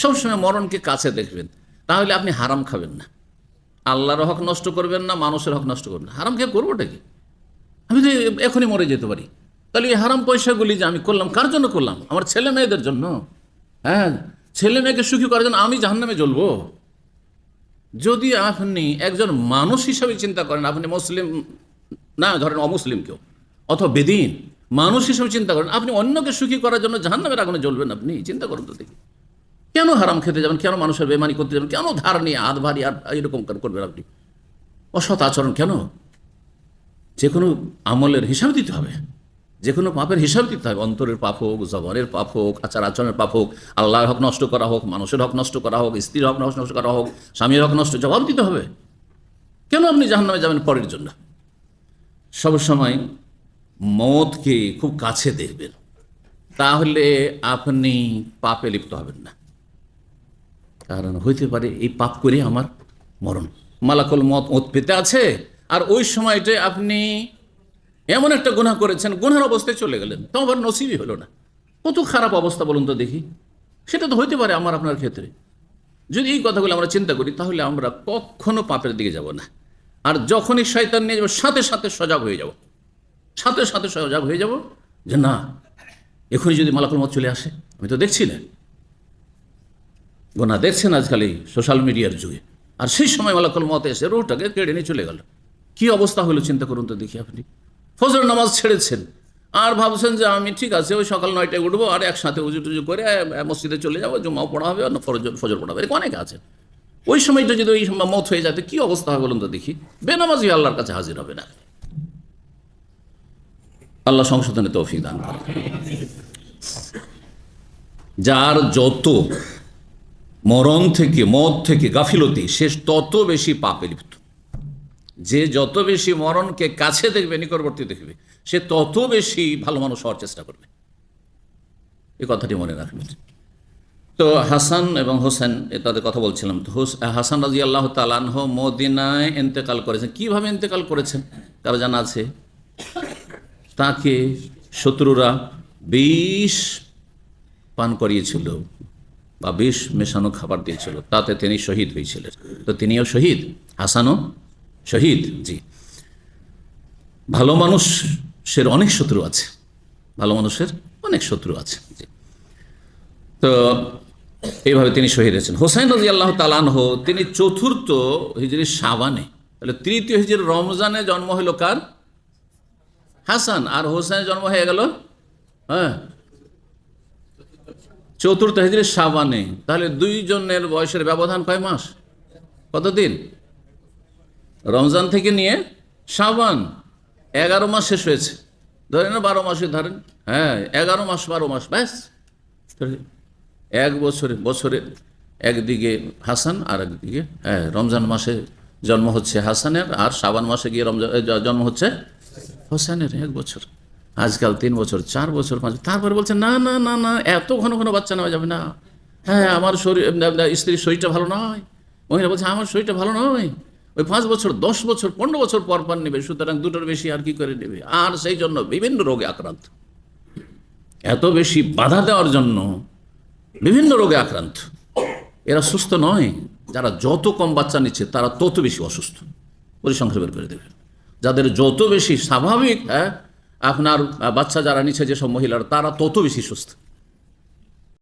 সবসময় মরণকে কাছে দেখবেন। তাহলে আপনি হারাম খাবেন না। আল্লাহর হক নষ্ট করবেন না, মানুষের হক নষ্ট করবেন হারাম খেয়ে করবোটা কি? আমি তো এখনই মরে যেতে পারি। তাহলে এই হারাম পয়সাগুলি যে আমি করলাম, কার জন্য করলাম? আমার ছেলে মেয়েদের জন্য? হ্যাঁ ছেলে মেয়েকে সুখী করার জন্য আমি জাহান্নামে জ্বলবো? যদি আপনি একজন মানুষ হিসাবে চিন্তা করেন, আপনি মুসলিম, না, ধরেন অমুসলিম কেউ, অথবা বেদিন, মানুষ হিসাবে চিন্তা করেন, আপনি অন্যকে সুখী করার জন্য জাহান্নামের আগুনে জ্বলবেন আপনি? চিন্তা করুন তো দেখি। কেন হারাম খেতে যাবেন? কেন মানুষের বেমানি করতে যাবেন? কেন ধার নিয়ে হাত ভারী আর এরকম করবেন আপনি? অসৎ আচরণ কেন? যে কোনো আমলের হিসাব দিতে হবে। যে কোনো পাপের হিসাব দিতে হবে। অন্তরের পাপ হোক জবরের পাপ হোক, আচার আচরণের পাপ হোক, আল্লাহর হক নষ্ট করা হোক, মানুষের হক নষ্ট করা হোক, স্ত্রীর হক নষ্ট করা হোক, স্বামীর হক নষ্ট, জবাব দিতে হবে। কেন আপনি জাহান্নামে যাবেন পরের জন্য? সবসময় মতকে খুব কাছে দেখবেন। তাহলে আপনি পাপে লিপ্ত হবেন না। কারণ হইতে পারে এই পাপ করে আমার মরণ। মালাকল মত মত পেতে আছে, আর ওই সময়টায় আপনি এমন একটা গুণা করেছেন গুনার অবস্থায় চলে গেলেন। তো আবার নসিবই হলো না। কত খারাপ অবস্থা বলুন তো দেখি। সেটা তো হইতে পারে আমার আপনার ক্ষেত্রে। যদি এই কথাগুলো আমরা চিন্তা করি, তাহলে আমরা কখনো পাপের দিকে যাব না। আর যখনই শয়তান নিয়ে যাব, সাথে সাথে সজাগ হয়ে যাব। সাথে সাথে সজাগ হয়ে যাব যে না, এখনই যদি মালাকুল মত চলে আসে, আমি তো দেখছি না। গোনা দেখছেন আজকাল এই সোশ্যাল মিডিয়ার যুগে। আর সেই সময় মালাকুল মত এসে রোহটাকে কেড়ে নিয়ে চলে গেল। কি অবস্থা হলো চিন্তা করুন তো দেখি আপনি। ফজর নামাজ ছেড়েছেন। আর ভাবছেন যে আমি ঠিক আছে, ওই সকাল নয়টায় উঠবো আর একসাথে উজু টুজু করে মসজিদে চলে যাব জমাও পড়া হবে আর ফজর ফজর পড়া হবে। অনেকে আছে ওই সময়টা যদি ওই সময় মত হয়ে যাতে কি অবস্থা হয় বলুন তো দেখি। বেনামাজি আল্লাহর কাছে হাজির হবে না আল্লাহ সংশোধনে তৌফিক দান করে যার যত মরণ থেকে, মদ থেকে, গাফিলতি, সে তত বেশি পাপে লিপ্ত। যে যত বেশি মরণকে কাছে দেখবে, নিকটবর্তী দেখবে, সে তত বেশি ভালো মানুষ হওয়ার চেষ্টা করবে। এই কথাটি মনে রাখবেন। তো হাসান এবং হোসেন, এ তাদের কথা বলছিলাম। তো হোস- হাসান রাজি আল্লাহ তালানহ মদিনায় এন্তেকাল করেছেন। কীভাবে এন্তেকাল করেছেন? কারও জানা আছে, তাকে শত্রুরা বিষ পান করিয়েছিল। বা বিষ মেশানো খাবার দিয়েছিল, তাতে তিনি শহীদ হয়েছিলেন। তো তিনিও শহীদ, হাসানও শহীদ, জি। ভালো মানুষের অনেক শত্রু আছে, ভালো মানুষের অনেক শত্রু আছে তো এইভাবে তিনি শহীদ হয়েছেন। হোসাইন রাজি আল্লাহ তালানহ তিনি চতুর্থ হিজরি সাবানে তাহলে তৃতীয় হিজরি রমজানে জন্ম হইল কার? হাসান। আর হোসেনের জন্ম হয়ে গেল হ্যাঁ চতুর্থ হিজরি সাবানে তাহলে দুইজনের বয়সের ব্যবধান কয় মাস? কতদিন? রমজান থেকে নিয়ে সাবান এগারো মাস শেষ হয়েছে। ধরেন না বারো মাসে ধরেন। হ্যাঁ এগারো মাস বারো মাস ব্যাস। এক বছরে বছরে একদিকে হাসান আর একদিকে হ্যাঁ রমজান মাসে জন্ম হচ্ছে হাসানের আর সাবান মাসে গিয়ে রমজান জন্ম হচ্ছে হোসেনের এক বছর। আজকাল তিন বছর, চার বছর, পাঁচ তারপরে বলছে, না না না না, এত ঘন ঘন বাচ্চা নেওয়া যাবে না। হ্যাঁ আমার শরীর স্ত্রীর শরীরটা ভালো নয়। মহিলা বলছে, আমার শরীরটা ভালো নয়। ওই পাঁচ বছর, দশ বছর, পনেরো বছর পর পর নেবে, সুতরাং দুটোর বেশি আর কি করে নেবে? আর সেই জন্য বিভিন্ন রোগে আক্রান্ত। এত বেশি বাধা দেওয়ার জন্য বিভিন্ন রোগে আক্রান্ত। এরা সুস্থ নয়। যারা যত কম বাচ্চা নিচ্ছে, তারা তত বেশি অসুস্থ। পরিসংখ্যা বের করে দেবে। যাদের যত বেশি স্বাভাবিক হ্যাঁ আপনার বাচ্চা যারা নিচ্ছে যেসব মহিলারা তারা তত বেশি সুস্থ।